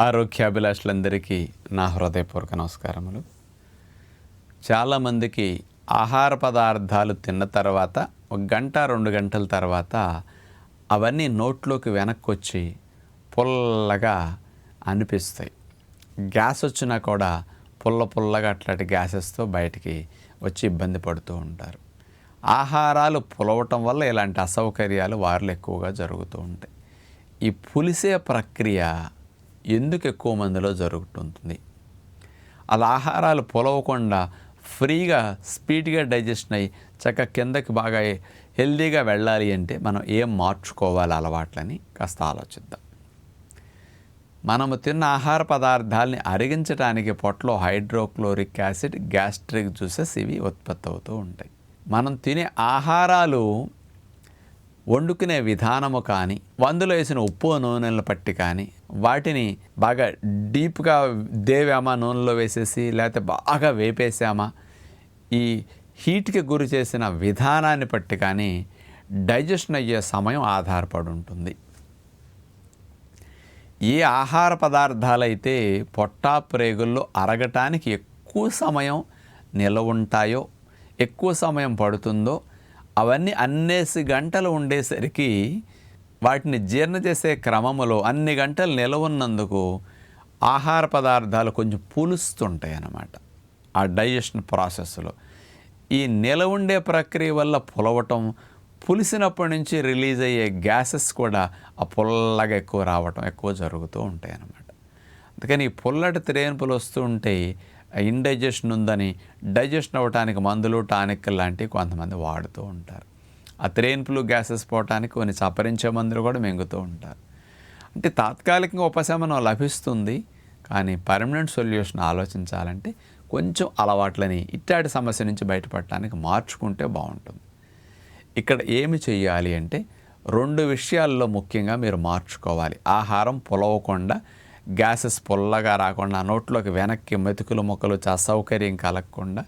ఆరోగ్యాభిలాషులందరికీ నా హృదయపూర్వక నమస్కారములు. చాలామందికి ఆహార పదార్థాలు తిన్న తర్వాత ఒక గంట రెండు గంటల తర్వాత అవన్నీ నోట్లోకి వెనక్కి వచ్చి పుల్లగా అనిపిస్తాయి. గ్యాస్ వచ్చినా కూడా పుల్ల పుల్లగా అట్లాంటి గ్యాసెస్తో బయటికి వచ్చి ఇబ్బంది పడుతూ ఉంటారు. ఆహారాలు పులవటం వల్ల ఇలాంటి అసౌకర్యాలు వారిలో ఎక్కువగా జరుగుతూ ఉంటాయి. ఈ పులిసే ప్రక్రియ ఎందుకు ఎక్కువ మందిలో జరుగుతుంటుంది? అలా ఆహారాలు పొలవకుండా ఫ్రీగా స్పీడ్గా డైజెషన్ అయ్యి చక్క కిందకి బాగా హెల్దీగా వెళ్ళాలి అంటే మనం ఏం మార్చుకోవాలి అలవాట్లని కాస్త ఆలోచిద్దాం. మనము తిన్న ఆహార పదార్థాలని అరిగించడానికి పొట్టలో హైడ్రోక్లోరిక్ యాసిడ్ గ్యాస్ట్రిక్ జ్యూసెస్ ఇవి ఉత్పత్తి అవుతూ ఉంటాయి. మనం తినే ఆహారాలు వండుకునే విధానము కానీ వందులో వేసిన ఉప్పు నూనెలను పట్టి కానీ వాటిని బాగా డీప్గా దేవామా నూనెలో వేసేసి లేకపోతే బాగా వేపేసామా ఈ హీట్కి గురి చేసిన విధానాన్ని పట్టి కానీ డైజెషన్ అయ్యే సమయం ఆధారపడి ఉంటుంది. ఏ ఆహార పదార్థాలైతే పొట్టా ప్రేగుల్లో అరగటానికి ఎక్కువ సమయం నిలవ ఉంటాయో ఎక్కువ సమయం పడుతుందో అవన్నీ అన్నేసి గంటలు ఉండేసరికి వాటిని జీర్ణ చేసే క్రమములో అన్ని గంటలు నిలవన్నందుకు ఆహార పదార్థాలు కొంచెం పులుస్తుంటాయి అన్నమాట ఆ డైజెషన్ ప్రాసెస్లో. ఈ నిలవుండే ప్రక్రియ వల్ల పులవటం పులిసినప్పటి నుంచి రిలీజ్ అయ్యే గ్యాసెస్ కూడా ఆ పుల్లగా ఎక్కువ రావటం ఎక్కువ జరుగుతూ ఉంటాయి అన్నమాట అందుకని ఈ పుల్లటి త్రేన్పులు వస్తూ ఉంటే ఇండైజెషన్ ఉందని డైజెషన్ అవ్వటానికి మందులు టానిక్ లాంటివి కొంతమంది వాడుతూ ఉంటారు. ఆ త్రేన్పులు గ్యాసెస్ పోవటానికి కొన్ని సపరించే మందులు కూడా మింగుతూ ఉంటారు. అంటే తాత్కాలికంగా ఉపశమనం లభిస్తుంది కానీ పర్మనెంట్ సొల్యూషన్ ఆలోచించాలంటే కొంచెం అలవాట్లని ఇట్టాటి సమస్య నుంచి బయటపడటానికి మార్చుకుంటే బాగుంటుంది. ఇక్కడ ఏమి చేయాలి అంటే రెండు విషయాల్లో ముఖ్యంగా మీరు మార్చుకోవాలి. ఆహారం పొలవకుండా గ్యాసెస్ పుల్లగా రాకుండా నోట్లోకి వెనక్కి మెతుకులు మొక్కలు అసౌకర్యం కలగకుండా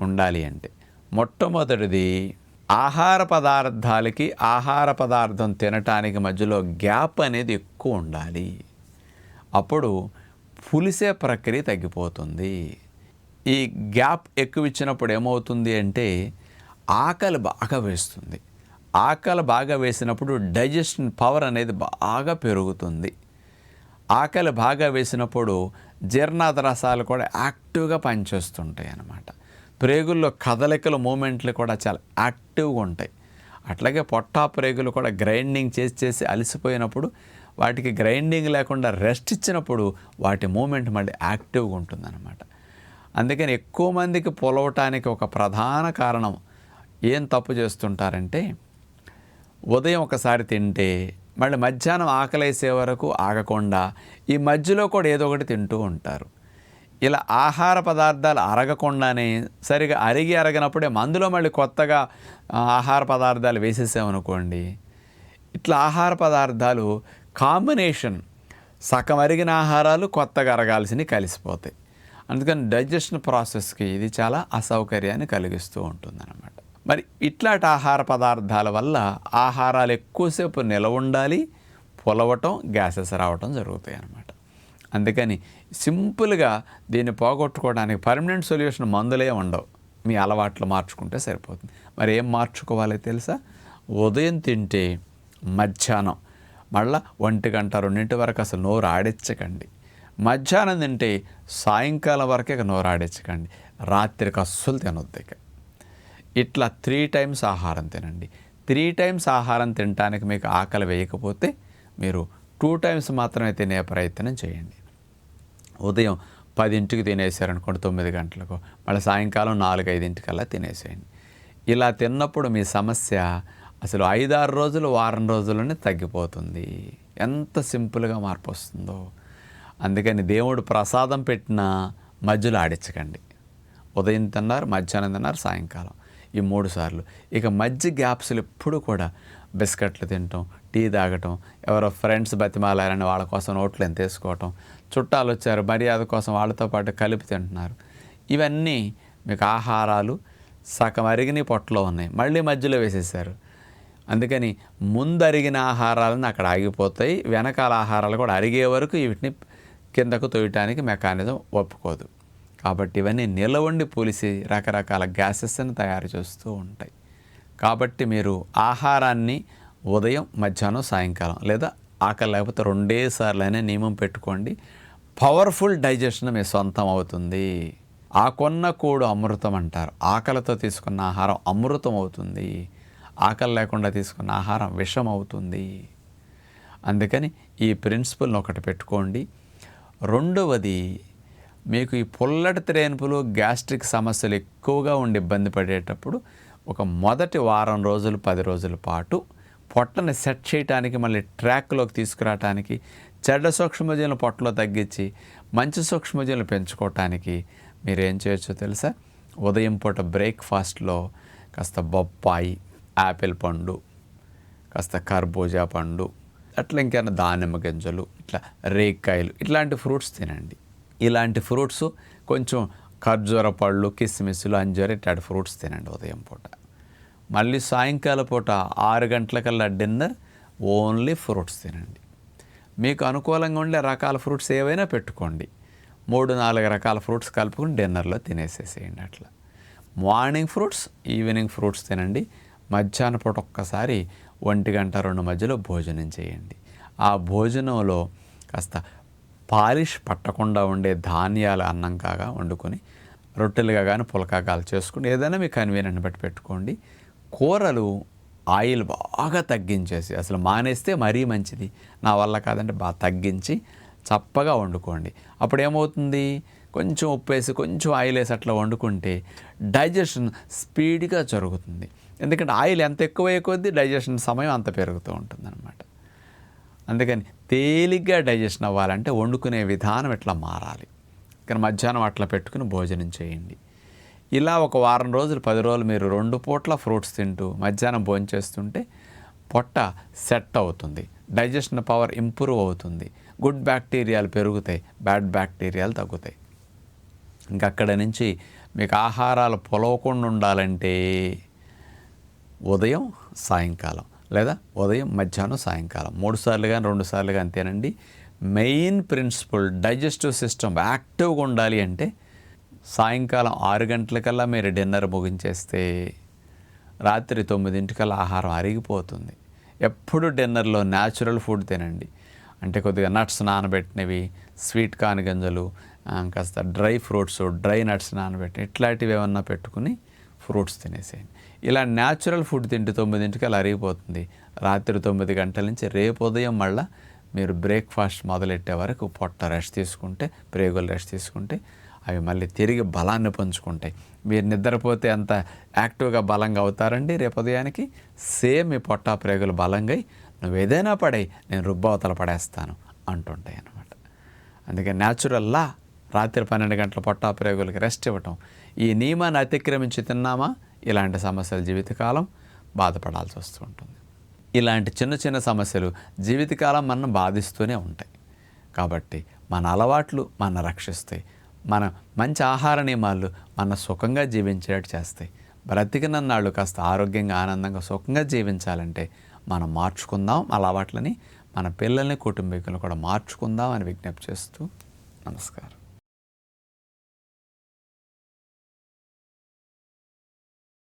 ఉండాలి అంటే. మొట్టమొదటిది ఆహార పదార్థాలకి ఆహార పదార్థం తినటానికి మధ్యలో గ్యాప్ అనేది ఎక్కువ ఉండాలి. అప్పుడు పులిసే ప్రక్రియ తగ్గిపోతుంది. ఈ గ్యాప్ ఎక్కువ ఇచ్చినప్పుడు ఏమవుతుంది అంటే ఆకలి బాగా వేస్తుంది. ఆకలి బాగా వేసినప్పుడు డైజెషన్ పవర్ అనేది బాగా పెరుగుతుంది. ఆకలి బాగా వేసినప్పుడు జీర్ణాద రసాలు కూడా యాక్టివ్గా పనిచేస్తుంటాయి అన్నమాట. ప్రేగుల్లో కదలికలు మూమెంట్లు కూడా చాలా యాక్టివ్గా ఉంటాయి. అట్లాగే పొట్టా ప్రేగులు కూడా గ్రైండింగ్ చేసి చేసి అలసిపోయినప్పుడు వాటికి గ్రైండింగ్ లేకుండా రెస్ట్ ఇచ్చినప్పుడు వాటి మూమెంట్ మళ్ళీ యాక్టివ్గా ఉంటుందన్నమాట. అందుకని ఎక్కువ మందికి పొలవటానికి ఒక ప్రధాన కారణం ఏం తప్పు చేస్తుంటారంటే ఉదయం ఒకసారి తింటే మళ్ళీ మధ్యాహ్నం ఆకలేసే వరకు ఆగకుండా ఈ మధ్యలో కూడా ఏదో ఒకటి తింటూ ఉంటారు. ఇలా ఆహార పదార్థాలు అరగకుండానే సరిగా అరిగి అరగనప్పుడే మందులో మళ్ళీ కొత్తగా ఆహార పదార్థాలు వేసేసామనుకోండి ఇట్లా ఆహార పదార్థాలు కాంబినేషన్ సగం అరిగిన ఆహారాలు కొత్తగా అరగాల్సినవి కలిసిపోతాయి. అందుకని డైజెషన్ ప్రాసెస్కి ఇది చాలా అసౌకర్యాన్ని కలిగిస్తూ ఉంటుందన్నమాట. మరి ఇట్లాంటి ఆహార పదార్థాల వల్ల ఆహారాలు ఎక్కువసేపు నిలవ ఉండాలి పొలవటం గ్యాసెస్ రావటం జరుగుతాయి అన్నమాట అందుకని సింపుల్గా దీన్ని పోగొట్టుకోవడానికి పర్మనెంట్ సొల్యూషన్ మందులే ఉండవు. మీ అలవాట్లు మార్చుకుంటే సరిపోతుంది. మరి ఏం మార్చుకోవాలి తెలుసా? ఉదయం తింటే మధ్యాహ్నం. మళ్ళా ఒంటి గంట రెండింటి వరకు అసలు నోరు ఆడించకండి. మధ్యాహ్నం తింటే సాయంకాలం వరకే ఇక నోరు ఆడించకండి. రాత్రికి అస్సలు తినొద్దు ఇక. ఇట్లా త్రీ టైమ్స్ ఆహారం తినండి. త్రీ టైమ్స్ ఆహారం తినడానికి మీకు ఆకలి వేయకపోతే మీరు టూ టైమ్స్ మాత్రమే తినే ప్రయత్నం చేయండి. ఉదయం పదింటికి తినేసారనుకోండి తొమ్మిది గంటలకు. మళ్ళీ సాయంకాలం నాలుగు ఐదింటికల్లా తినేసేయండి. ఇలా తిన్నప్పుడు మీ సమస్య అసలు ఐదారు రోజులు వారం రోజుల్లోనే తగ్గిపోతుంది. ఎంత సింపుల్గా మార్పు వస్తుందో అందుకని దేవుడు ప్రసాదం పెట్టిన మధ్యలో ఆడించకండి. ఉదయం తిన్నారు మధ్యాహ్నం తిన్నారు సాయంకాలం. ఈ మూడు సార్లు. ఇక మధ్య గ్యాప్స్లు ఎప్పుడు కూడా బిస్కెట్లు తినటం టీ తాగటం ఎవరో ఫ్రెండ్స్ బతిమాలారని వాళ్ళ కోసం నోట్లు ఎంత వేసుకోవటం చుట్టాలు వచ్చారు మర్యాద కోసం వాళ్ళతో పాటు కలిపి తింటున్నారు. ఇవన్నీ మీకు ఆహారాలు సగం అరిగిన పొట్టలో ఉన్నాయి. మళ్ళీ మధ్యలో వేసేసారు అందుకని ముందు అరిగిన ఆహారాలను అక్కడ ఆగిపోతాయి. వెనకాల ఆహారాలు కూడా అరిగే వరకు వీటిని కిందకు తోయటానికి మెకానిజం ఒప్పుకోదు. కాబట్టి ఇవన్నీ నిలవండి పోలిసి రకరకాల గ్యాసెస్ని తయారు చేస్తూ ఉంటాయి. కాబట్టి మీరు ఆహారాన్ని ఉదయం మధ్యాహ్నం సాయంకాలం లేదా ఆకలి లేకపోతే రెండే సార్లు నియమం పెట్టుకోండి. పవర్ఫుల్ డైజెషన్ మీ సొంతం అవుతుంది. ఆ కొన్న కూడు అమృతం అంటారు. ఆకలితో తీసుకున్న ఆహారం అమృతం అవుతుంది. ఆకలి లేకుండా తీసుకున్న ఆహారం విషం అవుతుంది. అందుకని ఈ ప్రిన్సిపల్ని ఒకటి పెట్టుకోండి. రెండవది మీకు ఈ పుల్లటి త్రేన్పులు గ్యాస్ట్రిక్ సమస్యలు ఎక్కువగా ఉండి ఇబ్బంది పడేటప్పుడు ఒక మొదటి వారం రోజులు పది రోజుల పాటు పొట్టని సెట్ చేయడానికి మళ్ళీ ట్రాక్లోకి తీసుకురావటానికి చెడ్డ సూక్ష్మజీవులను పొట్టలో తగ్గించి మంచి సూక్ష్మజీవులను పెంచుకోవటానికి మీరు ఏం చేయొచ్చో తెలుసా? ఉదయం పూట బ్రేక్ఫాస్ట్లో కాస్త బొప్పాయి యాపిల్ పండు కాస్త కర్బూజా పండు అట్లా ఇంకేమైనా దానిమ్మ గింజలు ఇట్లా రేక్కాయలు ఇట్లాంటి ఫ్రూట్స్ తినండి. ఇలాంటి ఫ్రూట్స్ కొంచెం ఖర్జూర పళ్ళు కిస్మిస్లు అంజూర ఇట్లాంటి ఫ్రూట్స్ తినండి ఉదయం పూట. మళ్ళీ సాయంకాల పూట ఆరు గంటలకల్లా డిన్నర్ ఓన్లీ ఫ్రూట్స్ తినండి. మీకు అనుకూలంగా ఉండే రకాల ఫ్రూట్స్ ఏవైనా పెట్టుకోండి. మూడు నాలుగు రకాల ఫ్రూట్స్ కలుపుకుని డిన్నర్లో తినేసేసేయండి అట్లా. మార్నింగ్ ఫ్రూట్స్ ఈవినింగ్ ఫ్రూట్స్ తినండి. మధ్యాహ్నం పూట ఒక్కసారి ఒంటి గంట రెండు మధ్యలో భోజనం చేయండి. ఆ భోజనంలో కాస్త పాలిష్ పట్టకుండా ఉండే ధాన్యాల అన్నం కాగా వండుకొని రొట్టెలుగా కానీ పులకాగాలు చేసుకుని ఏదైనా మీ కన్వీనియంట్ బట్టి పెట్టుకోండి. కూరలు ఆయిల్ బాగా తగ్గించేసి అసలు మానేస్తే మరీ మంచిది. నా వల్ల కాదంటే బాగా తగ్గించి చప్పగా వండుకోండి. అప్పుడు ఏమవుతుంది? కొంచెం ఉప్పు వేసి కొంచెం ఆయిల్ వేసి అట్లా వండుకుంటే డైజెషన్ స్పీడ్గా జరుగుతుంది. ఎందుకంటే ఆయిల్ ఎంత ఎక్కువ కొద్దీ డైజెషన్ సమయం అంత పెరుగుతూ ఉంటుందన్నమాట. అందుకని తేలిగ్గా డైజెషన్ అవ్వాలంటే వండుకునే విధానం ఇట్లా మారాలి? కానీ మధ్యాహ్నం అట్లా పెట్టుకుని భోజనం చేయండి. ఇలా ఒక వారం రోజులు పది రోజులు మీరు రెండు పూట్ల ఫ్రూట్స్ తింటూ మధ్యాహ్నం భోజనం చేస్తుంటే పొట్ట సెట్ అవుతుంది. డైజెషన్ పవర్ ఇంప్రూవ్ అవుతుంది. గుడ్ బ్యాక్టీరియాలు పెరుగుతాయి బ్యాడ్ బ్యాక్టీరియాలు తగ్గుతాయి. ఇంకక్కడ అక్కడ నుంచి మీకు ఆహారాలు పొలవకుండా ఉండాలంటే ఉదయం సాయంకాలం. లేదా ఉదయం మధ్యాహ్నం సాయంకాలం. మూడు సార్లు కానీ రెండు సార్లు కానీ తినండి. మెయిన్ ప్రిన్సిపల్ డైజెస్టివ్ సిస్టమ్ యాక్టివ్గా ఉండాలి అంటే సాయంకాలం ఆరు గంటలకల్లా మీరు డిన్నర్ ముగించేస్తే రాత్రి తొమ్మిదింటికల్లా ఆహారం అరిగిపోతుంది. ఎప్పుడు డిన్నర్లో న్యాచురల్ ఫుడ్ తినండి. అంటే కొద్దిగా నట్స్ నానబెట్టినవి స్వీట్ కాని గింజలు కాస్త డ్రై ఫ్రూట్స్ డ్రై నట్స్ నానబెట్టిన ఇట్లాంటివి ఏమన్నా పెట్టుకుని ఫ్రూట్స్ తినేసేయండి. ఇలా న్యాచురల్ ఫుడ్ తింటే తొమ్మిదింటికి అలా అరిగిపోతుంది. రాత్రి తొమ్మిది గంటల నుంచి రేపు ఉదయం మళ్ళా మీరు బ్రేక్ఫాస్ట్ మొదలెట్టే వరకు పొట్ట రెస్ట్ తీసుకుంటే ప్రేగులు రెస్ట్ తీసుకుంటే అవి మళ్ళీ తిరిగి బలాన్ని పంచుకుంటాయి. మీరు నిద్రపోతే అంత యాక్టివ్గా బలంగా అవుతారండి రేపు ఉదయానికి. సేమ్ మీ పొట్ట ప్రేగులు బలంగా అయి, నువ్వు ఏదైనా పడై నేను రుబ్బవతల పడేస్తాను అంటుంటాయి అనమాట అందుకే న్యాచురల్లా రాత్రి పన్నెండు గంటల పొట్టా ప్రేగులకి రెస్ట్ ఇవ్వటం. ఈ నియమాన్ని అతిక్రమించి తిన్నామా? ఇలాంటి సమస్యలు జీవితకాలం బాధపడాల్సి వస్తూ ఉంటుంది. ఇలాంటి చిన్న చిన్న సమస్యలు జీవితకాలం మనం బాధిస్తూనే ఉంటాయి. కాబట్టి మన అలవాట్లు మన రక్షిస్తాయి. మన మంచి ఆహార నియమాలు మన సుఖంగా జీవించేటట్టు చేస్తాయి. బ్రతికినన్నాళ్ళు కాస్త ఆరోగ్యంగా ఆనందంగా సుఖంగా జీవించాలంటే మనం మార్చుకుందాం అలవాట్లని మన పిల్లల్ని కుటుంబీకులను కూడా మార్చుకుందాం అని విజ్ఞప్తి చేస్తూ నమస్కారం.